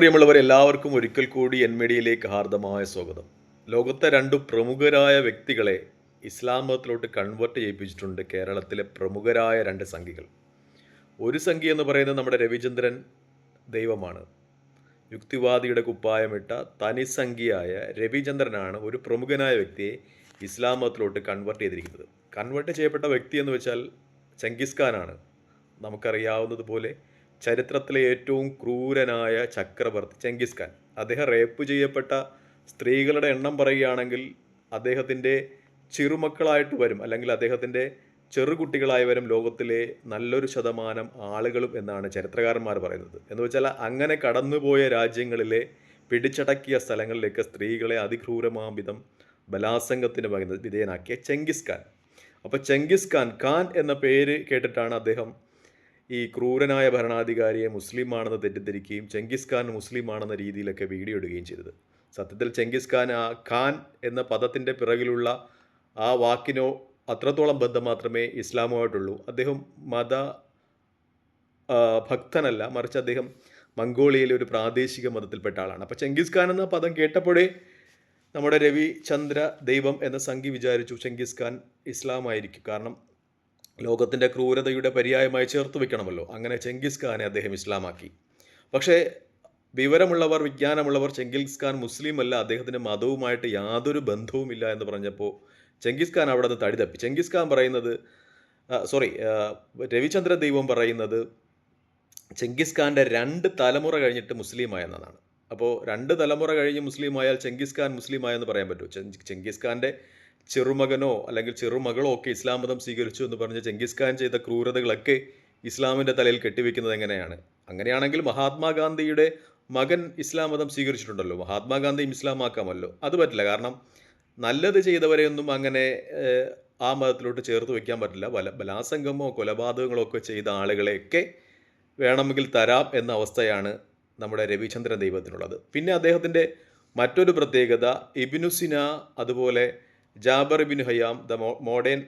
പ്രിയമുള്ളവർ എല്ലാവർക്കും ഒരിക്കൽ കൂടി എൻ മീഡിയയിലേക്ക് ഹാർദമായ സ്വാഗതം. ലോകത്തെ രണ്ട് പ്രമുഖരായ വ്യക്തികളെ ഇസ്ലാം മതത്തിലോട്ട് കൺവേർട്ട് ചെയ്യിപ്പിച്ചിട്ടുണ്ട് കേരളത്തിലെ പ്രമുഖരായ രണ്ട് സംഘികൾ. ഒരു സംഖ്യ എന്ന് പറയുന്നത് നമ്മുടെ രവിചന്ദ്രൻ ദൈവമാണ്. യുക്തിവാദിയുടെ കുപ്പായമിട്ട തനി സംഘിയായ രവിചന്ദ്രനാണ് ഒരു പ്രമുഖനായ വ്യക്തിയെ ഇസ്ലാം മതത്തിലോട്ട് കൺവേർട്ട് ചെയ്തിരിക്കുന്നത്. കൺവേർട്ട് ചെയ്യപ്പെട്ട വ്യക്തി എന്ന് വെച്ചാൽ ചെങ്കിസ് ഖാനാണ്. നമുക്കറിയാവുന്നതുപോലെ ചരിത്രത്തിലെ ഏറ്റവും ക്രൂരനായ ചക്രവർത്തി ചെങ്കിസ് ഖാൻ. അദ്ദേഹം റേപ്പ് ചെയ്യപ്പെട്ട സ്ത്രീകളുടെ എണ്ണം പറയുകയാണെങ്കിൽ അദ്ദേഹത്തിന്റെ ചെറുമക്കളായിട്ട് വരും അല്ലെങ്കിൽ അദ്ദേഹത്തിന്റെ ചെറുകുട്ടികളായി വരും ലോകത്തിലെ നല്ലൊരു ശതമാനം ആളുകളും എന്നാണ് ചരിത്രകാരന്മാർ പറയുന്നത്. എന്ന് വെച്ചാൽ അങ്ങനെ കടന്നുപോയ രാജ്യങ്ങളിലെ പിടിച്ചടക്കിയ സ്ഥലങ്ങളിലേക്ക് സ്ത്രീകളെ അതിക്രൂരമാം വിധം ബലാസംഗത്തിന് വിധേയനാക്കിയ ചെങ്കിസ് ഖാൻ. അപ്പോൾ ചെങ്കിസ് ഖാൻ ഖാൻ എന്ന പേര് കേട്ടിട്ടാണ് അദ്ദേഹം ഈ ക്രൂരനായ ഭരണാധികാരിയെ മുസ്ലിം ആണെന്ന് തെറ്റിദ്ധരിക്കുകയും ചെങ്കിസ് ഖാൻ മുസ്ലിം ആണെന്ന രീതിയിലൊക്കെ വീഡിയോ ഇടുകയും ചെയ്തത്. സത്യത്തിൽ ചെങ്കിസ് ഖാൻ ആ ഖാൻ എന്ന പദത്തിന്റെ പിറകിലുള്ള ആ വാക്കിനോ അത്രത്തോളം ബന്ധം മാത്രമേ ഇസ്ലാമുമായിട്ടുള്ളൂ. അദ്ദേഹം മത ഭക്തനല്ല മറിച്ച് അദ്ദേഹം മംഗോളിയയിലെ ഒരു പ്രാദേശിക മതത്തിൽപ്പെട്ട ആളാണ്. അപ്പോൾ ചെങ്കിസ് ഖാൻ എന്ന പദം കേട്ടപ്പോഴേ നമ്മുടെ രവിചന്ദ്ര ദൈവം എന്ന സംഘി വിചാരിച്ചു ചെങ്കിസ് ഖാൻ ഇസ്ലാമായിരിക്കും. കാരണം ലോകത്തിന്റെ ക്രൂരതയുടെ പര്യായമായി ചേർത്ത് വെക്കണമല്ലോ. അങ്ങനെ ചെങ്കിസ് ഖാനെ അദ്ദേഹം ഇസ്ലാമാക്കി. പക്ഷേ വിവരമുള്ളവർ വിജ്ഞാനമുള്ളവർ ചെങ്കിസ് ഖാൻ മുസ്ലിം അല്ല അദ്ദേഹത്തിന്റെ മതവുമായിട്ട് യാതൊരു ബന്ധവുമില്ല എന്ന് പറഞ്ഞപ്പോൾ ചെങ്കിസ് ഖാൻ അവിടെ നിന്ന് തടി തപ്പി. ചെങ്കിസ് ഖാൻ പറയുന്നത് സോറി രവിചന്ദ്ര ദൈവം പറയുന്നത് ചെങ്കിസ് ഖാന്റെ രണ്ട് തലമുറ കഴിഞ്ഞിട്ട് മുസ്ലിമായെന്നതാണ്. അപ്പോൾ രണ്ട് തലമുറ കഴിഞ്ഞ് മുസ്ലിമായാൽ ചെങ്കിസ് ഖാൻ മുസ്ലിമായെന്ന് പറയാൻ പറ്റുമോ? ചെങ്കിസ് ഖാന്റെ ചെറുമകനോ അല്ലെങ്കിൽ ചെറുമകളോ ഒക്കെ ഇസ്ലാം മതം സ്വീകരിച്ചു എന്ന് പറഞ്ഞ് ചെങ്കിസ് ഖാൻ ചെയ്ത ക്രൂരതകളൊക്കെ ഇസ്ലാമിന്റെ തലയിൽ കെട്ടിവെക്കുന്നത് എങ്ങനെയാണ്? അങ്ങനെയാണെങ്കിൽ മഹാത്മാഗാന്ധിയുടെ മകൻ ഇസ്ലാം മതം സ്വീകരിച്ചിട്ടുണ്ടല്ലോ. മഹാത്മാഗാന്ധിയും ഇസ്ലാമാക്കാമല്ലോ. അത് പറ്റില്ല. കാരണം നല്ലത് ചെയ്തവരെയൊന്നും അങ്ങനെ ആ മതത്തിലോട്ട് ചേർത്ത് വെക്കാൻ പറ്റില്ല. ബല ബലാസംഗമോ കൊലപാതകങ്ങളോ ഒക്കെ ചെയ്ത ആളുകളെയൊക്കെ വേണമെങ്കിൽ തരാം എന്ന അവസ്ഥയാണ് നമ്മുടെ രവിചന്ദ്രൻ ദൈവത്തിനുള്ളത്. പിന്നെ അദ്ദേഹത്തിന്റെ മറ്റൊരു പ്രത്യേകത ഇബിനുസിന അതുപോലെ Jabir bin Hayyan the modern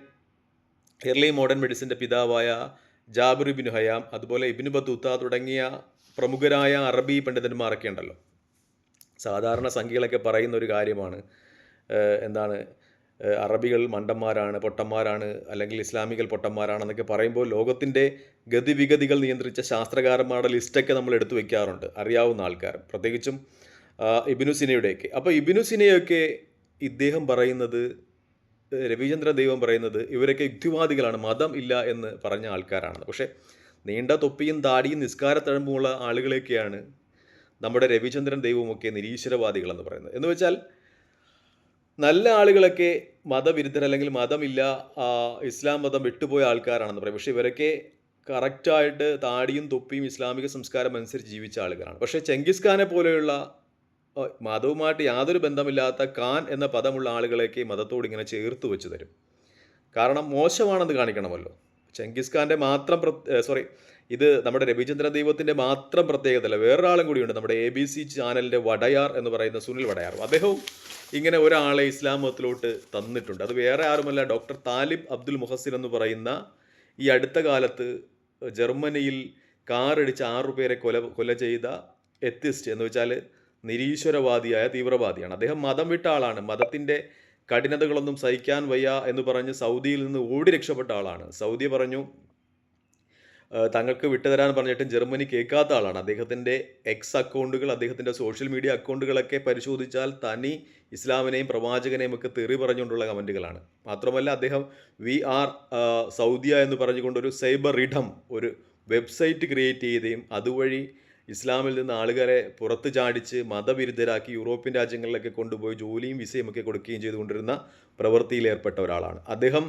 early modern മെഡിസിന്റെ പിതാവായ ജാബിർ ഇബിൻ ഹയാം അതുപോലെ ഇബിന് ബത്തൂത്ത തുടങ്ങിയ പ്രമുഖരായ അറബി പണ്ഡിതന്മാരൊക്കെ ഉണ്ടല്ലോ. സാധാരണ സംഖ്യകളൊക്കെ പറയുന്ന ഒരു കാര്യമാണ്. എന്താണ്? അറബികൾ മണ്ടന്മാരാണ് പൊട്ടന്മാരാണ് അല്ലെങ്കിൽ ഇസ്ലാമികൾ പൊട്ടന്മാരാണെന്നൊക്കെ പറയുമ്പോൾ ലോകത്തിന്റെ ഗതിവിഗതികൾ നിയന്ത്രിച്ച ശാസ്ത്രകാരന്മാരുടെ ലിസ്റ്റൊക്കെ നമ്മൾ എടുത്തു വെക്കാറുണ്ട് അറിയാവുന്ന ആൾക്കാർ. പ്രത്യേകിച്ചും ഇബിനുസിനയുടെയൊക്കെ ഇബിനു സിനയുടെയൊക്കെ. അപ്പോൾ ഇബിനു സിനയൊക്കെ ഇദ്ദേഹം പറയുന്നത് രവിചന്ദ്ര ദൈവം പറയുന്നത് ഇവരൊക്കെ യുക്തിവാദികളാണ് മതം ഇല്ല എന്ന് പറഞ്ഞ ആൾക്കാരാണ്. പക്ഷേ നീണ്ട തൊപ്പിയും താടിയും നിസ്കാരത്തഴമ്പുമുള്ള ആളുകളെയൊക്കെയാണ് നമ്മുടെ രവിചന്ദ്രൻ ദൈവമൊക്കെ നിരീശ്വരവാദികളെന്ന് പറയുന്നത്. എന്ന് വെച്ചാൽ നല്ല ആളുകളൊക്കെ മതവിരുദ്ധർ അല്ലെങ്കിൽ മതമില്ല ഇസ്ലാം മതം വിട്ടുപോയ ആൾക്കാരാണെന്ന് പറയും. പക്ഷേ ഇവരൊക്കെ കറക്റ്റായിട്ട് താടിയും തൊപ്പിയും ഇസ്ലാമിക സംസ്കാരം അനുസരിച്ച് ജീവിച്ച ആളുകളാണ്. പക്ഷേ ചെങ്കിസ് ഖാനെ പോലെയുള്ള മതവുമായിട്ട് യാതൊരു ബന്ധമില്ലാത്ത കാൻ എന്ന പദമുള്ള ആളുകളേക്ക് മതത്തോട് ഇങ്ങനെ ചേർത്ത് വെച്ച് തരും. കാരണം മോശമാണെന്ന് കാണിക്കണമല്ലോ. ചെങ്കിസ് ഖാന്റെ മാത്രം സോറി ഇത് നമ്മുടെ രവിചന്ദ്ര ദൈവത്തിന്റെ മാത്രം പ്രത്യേകതയല്ല വേറൊരാളും കൂടിയുണ്ട് നമ്മുടെ എ ബി സി ചാനലിന്റെ വടയാർ എന്ന് പറയുന്ന സുനിൽ വടയാർ. അദ്ദേഹവും ഇങ്ങനെ ഒരാളെ ഇസ്ലാം മതത്തിലോട്ട് തന്നിട്ടുണ്ട്. അത് വേറെ ആരുമല്ല ഡോക്ടർ താലിബ് അബ്ദുൽ മുഹസിൻ എന്ന് പറയുന്ന ഈ അടുത്ത കാലത്ത് ജർമ്മനിയിൽ കാറടിച്ച് ആറുപേരെ കൊല കൊല ചെയ്ത എത്തിസ്റ്റ് എന്ന് വെച്ചാൽ നിരീശ്വരവാദിയായ തീവ്രവാദിയാണ്. അദ്ദേഹം മതം വിട്ട ആളാണ്. മതത്തിന്റെ കഠിനതകളൊന്നും സഹിക്കാൻ വയ്യ എന്ന് പറഞ്ഞ് സൗദിയിൽ നിന്ന് ഓടി രക്ഷപ്പെട്ട ആളാണ്. സൗദി പറഞ്ഞു "ഏഹ് തങ്ങൾക്ക് വിട്ടുതരാൻ പറഞ്ഞിട്ടും ജർമ്മനി കേൾക്കാത്ത ആളാണ്. അദ്ദേഹത്തിന്റെ എക്സ് അക്കൗണ്ടുകൾ അദ്ദേഹത്തിന്റെ സോഷ്യൽ മീഡിയ അക്കൗണ്ടുകളൊക്കെ പരിശോധിച്ചാൽ തനി ഇസ്ലാമിനെയും പ്രവാചകനെയും ഒക്കെ തെറി പറഞ്ഞുകൊണ്ടുള്ള കമന്റുകളാണ് മാത്രമല്ല അദ്ദേഹം വി ആർ സൗദിയ എന്ന് പറഞ്ഞുകൊണ്ടൊരു സൈബർ ഇഡം ഒരു വെബ്സൈറ്റ് ക്രിയേറ്റ് ചെയ്യുകയും അതുവഴി ഇസ്ലാമിൽ നിന്ന് ആളുകളെ പുറത്ത് ചാടിച്ച് മതവിരുദ്ധരാക്കി യൂറോപ്യൻ രാജ്യങ്ങളിലൊക്കെ കൊണ്ടുപോയി ജോലിയും വിസയും ഒക്കെ കൊടുക്കുകയും ചെയ്തുകൊണ്ടിരുന്ന പ്രവൃത്തിയിൽ ഏർപ്പെട്ട ഒരാളാണ്. അദ്ദേഹം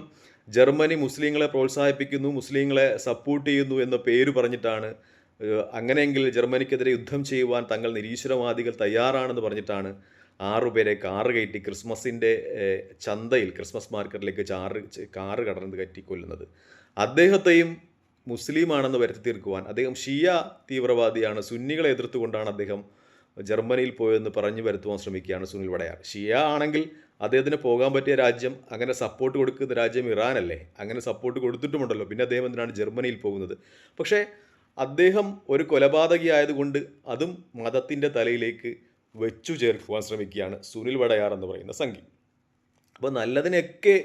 ജർമ്മനി മുസ്ലിങ്ങളെ പ്രോത്സാഹിപ്പിക്കുന്നു മുസ്ലിങ്ങളെ സപ്പോർട്ട് ചെയ്യുന്നു എന്ന പേര് പറഞ്ഞിട്ടാണ് അങ്ങനെയെങ്കിൽ ജർമ്മനിക്കെതിരെ യുദ്ധം ചെയ്യുവാൻ തങ്ങൾ നിരീശ്വരവാദികൾ തയ്യാറാണെന്ന് പറഞ്ഞിട്ടാണ് ആറുപേരെ കാറ് കയറ്റി ക്രിസ്മസിന്റെ ചന്തയിൽ ക്രിസ്മസ് മാർക്കറ്റിലേക്ക് ചാറ് കാറ് കടന്ന് കയറ്റി കൊല്ലുന്നത്. അദ്ദേഹത്തെയും മുസ്ലിമാണെന്ന് വരുത്തി തീർക്കുവാൻ അദ്ദേഹം ഷിയ തീവ്രവാദിയാണ്. സുന്നികളെ എതിർത്തുകൊണ്ടാണ് അദ്ദേഹം ജർമ്മനിയിൽ പോയെന്ന് പറഞ്ഞു വരുത്തുവാൻ ശ്രമിക്കുകയാണ് സുനിൽ വടയാർ. ഷിയ ആണെങ്കിൽ അദ്ദേഹത്തിന് പോകാൻ പറ്റിയ രാജ്യം അങ്ങനെ സപ്പോർട്ട് കൊടുക്കുന്ന രാജ്യം ഇറാനല്ലേ അങ്ങനെ സപ്പോർട്ട് കൊടുത്തിട്ടുമുണ്ടല്ലോ. പിന്നെ അദ്ദേഹം എന്തിനാണ് ജർമ്മനിയിൽ പോകുന്നത്? പക്ഷേ അദ്ദേഹം ഒരു കൊലപാതകിയായതുകൊണ്ട് അതും മതത്തിന്റെ തലയിലേക്ക് വെച്ചു ചേർക്കുവാൻ ശ്രമിക്കുകയാണ് സുനിൽ വടയാർ എന്ന് പറയുന്ന സംഘി. അപ്പോൾ നല്ലതിനൊക്കെ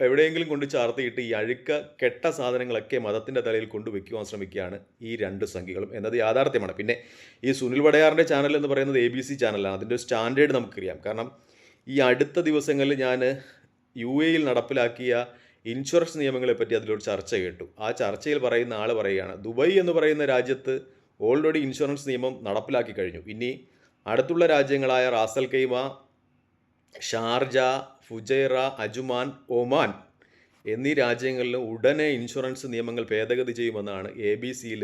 എവിടെയെങ്കിലും കൊണ്ട് ചാർത്തിയിട്ട് ഈ അഴുക്ക കെട്ട സാധനങ്ങളൊക്കെ മതത്തിന്റെ തലയിൽ കൊണ്ടുവയ്ക്കുവാൻ ശ്രമിക്കുകയാണ് ഈ രണ്ട് സംഖ്യകളും എന്നത് യാഥാർത്ഥ്യമാണ്. പിന്നെ ഈ സുനിൽ വടയാറിന്റെ ചാനൽ എന്ന് പറയുന്നത് എ ബി സി ചാനലാണ് അതിന്റെ സ്റ്റാൻഡേർഡ് നമുക്കറിയാം. കാരണം ഈ അടുത്ത ദിവസങ്ങളിൽ ഞാൻ യു എയിൽ നടപ്പിലാക്കിയ ഇൻഷുറൻസ് നിയമങ്ങളെപ്പറ്റി അതിലൊരു ചർച്ച കേട്ടു. ആ ചർച്ചയിൽ പറയുന്ന ആൾ പറയുകയാണ് ദുബായ് എന്ന് പറയുന്ന രാജ്യത്ത് ഓൾറെഡി ഇൻഷുറൻസ് നിയമം നടപ്പിലാക്കി കഴിഞ്ഞു. ഇനി അടുത്തുള്ള രാജ്യങ്ങളായ Ras al Khaimah Sharjah Fujairah Ajman Oman എന്നീ രാജ്യങ്ങളിൽ ഉടനെ ഇൻഷുറൻസ് നിയമങ്ങൾ ഭേദഗതി ചെയ്യുമെന്നാണ് എ ബി സിയിൽ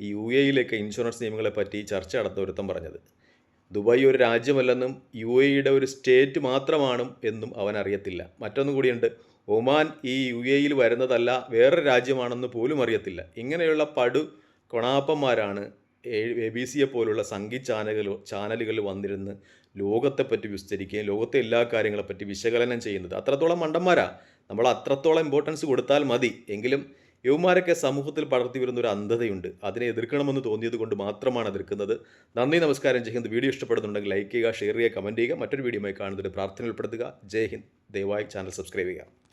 ഈ യു എയിലേക്ക് ഇൻഷുറൻസ് നിയമങ്ങളെ പറ്റി ചർച്ച നടത്ത ഒരുത്തം പറഞ്ഞത്. ദുബായ് ഒരു രാജ്യമല്ലെന്നും യു എയുടെ ഒരു സ്റ്റേറ്റ് മാത്രമാണ് എന്നും അവൻ അറിയത്തില്ല. മറ്റൊന്നും കൂടിയുണ്ട് ഒമാൻ ഈ യു എയിൽ വരുന്നതല്ല വേറൊരു രാജ്യമാണെന്ന് പോലും അറിയത്തില്ല. ഇങ്ങനെയുള്ള പടു കൊണാപ്പന്മാരാണ് എ ബി സിയെ പോലുള്ള സംഗീത ചാനലുകൾ ചാനലുകളിൽ വന്നിരുന്ന് ലോകത്തെപ്പറ്റി വിസ്തരിക്കുകയും ലോകത്തെ എല്ലാ കാര്യങ്ങളെപ്പറ്റി വിശകലനം ചെയ്യുന്നത് അത്രത്തോളം മണ്ടന്മാരാ. നമ്മൾ അത്രത്തോളം ഇമ്പോർട്ടൻസ് കൊടുത്താൽ മതി. എങ്കിലും യുവമാരൊക്കെ സമൂഹത്തിൽ പടർത്തി വരുന്ന ഒരു അന്ധതയുണ്ട്. അതിനെ എതിർക്കണമെന്ന് തോന്നിയത് കൊണ്ട് മാത്രമാണ് എതിർക്കുന്നത്. നന്ദി നമസ്കാരം. ജയ് ഹിന്ദ്. വീഡിയോ ഇഷ്ടപ്പെടുന്നുണ്ടെങ്കിൽ ലൈക്ക് ചെയ്യുക ഷെയർ ചെയ്യുക കമന്റ് ചെയ്യുക. മറ്റൊരു വീഡിയോയുമായി കാണുന്നതിന് പ്രാർത്ഥന ഉൾപ്പെടുത്തുക. ജയ് ഹിന്ദ്. ദയവായി ചാനൽ സബ്സ്ക്രൈബ് ചെയ്യുക.